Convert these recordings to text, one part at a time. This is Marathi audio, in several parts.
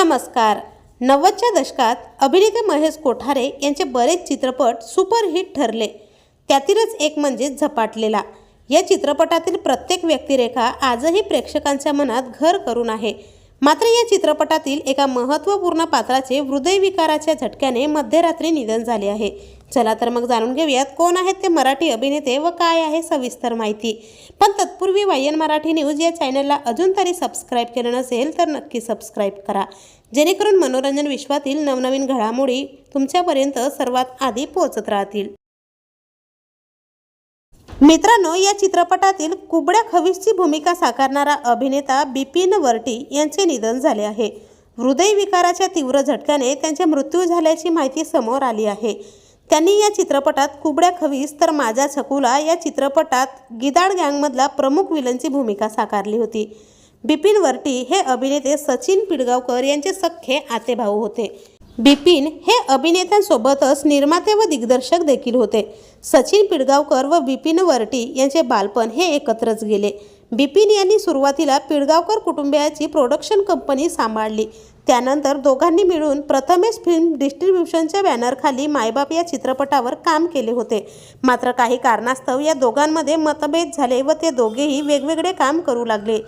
नमस्कार. नव्वदच्या दशकात अभिनेते महेश कोठारे यांचे बरेच चित्रपट सुपरहिट ठरले. त्यातीलच एक म्हणजे झपाटलेला. या चित्रपटातील प्रत्येक व्यक्तिरेखा आजही प्रेक्षकांच्या मनात घर करून आहे. मात्र या चित्रपटातील एका महत्त्वपूर्ण पात्राचे हृदयविकाराच्या झटक्याने मध्यरात्री निधन झाले आहे. चला तर मग जाणून घेऊयात कोण आहेत ते मराठी अभिनेते व काय आहे सविस्तर माहिती. पण तत्पूर्वी वायन मराठी न्यूज या चॅनलला अजून तरी सबस्क्राईब केलं नसेल तर नक्की सबस्क्राईब करा. जेणेकरून मनोरंजन विश्वातील नवनवीन घडामोडी तुमच्यापर्यंत सर्वात आधी पोहोचत राहतील. मित्रांनो या चित्रपटातील कुबड्या खवीसची भूमिका साकारणारा अभिनेता बिपिन वर्टी यांचे निधन झाले आहे. हृदयविकाराच्या तीव्र झटक्याने त्यांचे मृत्यू झाल्याची माहिती समोर आली आहे. त्यांनी या चित्रपटात कुबड्या खवीस तर माझा छकुला या चित्रपटात गिदाड गँगमधला प्रमुख विलनची भूमिका साकारली होती. बिपिन वर्टी हे अभिनेते सचिन पिडगावकर यांचे सख्खे आतेभाऊ होते. बिपिन हे अभिनेत्यांसोबतच निर्माते व दिग्दर्शक देखील होते. सचिन पिडगावकर व बिपिन वर्टी यांचे बालपण हे एकत्रच गेले. बिपिन यांनी सुरुवातीला पिळगावकर कुटुंबियाची प्रोडक्शन कंपनी सांभाळली. त्यानंतर दोघांनी मिळून प्रथमेश फिल्म डिस्ट्रीब्युशनच्या बॅनरखाली मायबाप या चित्रपटावर काम केले होते. मात्र काही कारणास्तव या दोघांमध्ये मतभेद झाले व ते दोघेही वेगवेगळे काम करू लागले.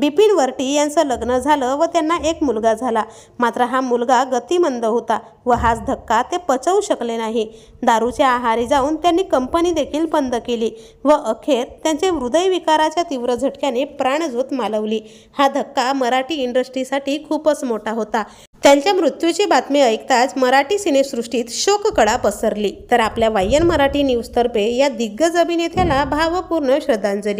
बिपिन वर्टी यांचं लग्न झालं व त्यांना एक मुलगा झाला. मात्र हा मुलगा गतिमंद होता व हाच धक्का ते पचवू शकले नाही. दारूच्या आहारी जाऊन त्यांनी कंपनी देखील बंद केली व अखेर त्यांचे हृदयविकाराच्या तीव्र झटक्याने प्राणज्योत मालवली. हा धक्का मराठी इंडस्ट्रीसाठी खूपच मोठा होता. त्यांच्या मृत्यूची बातमी ऐकताच मराठी सिनेसृष्टीत शोककळा पसरली. तर आपल्या वायन मराठी न्यूजतर्फे या दिग्गज अभिनेत्याला भावपूर्ण श्रद्धांजली.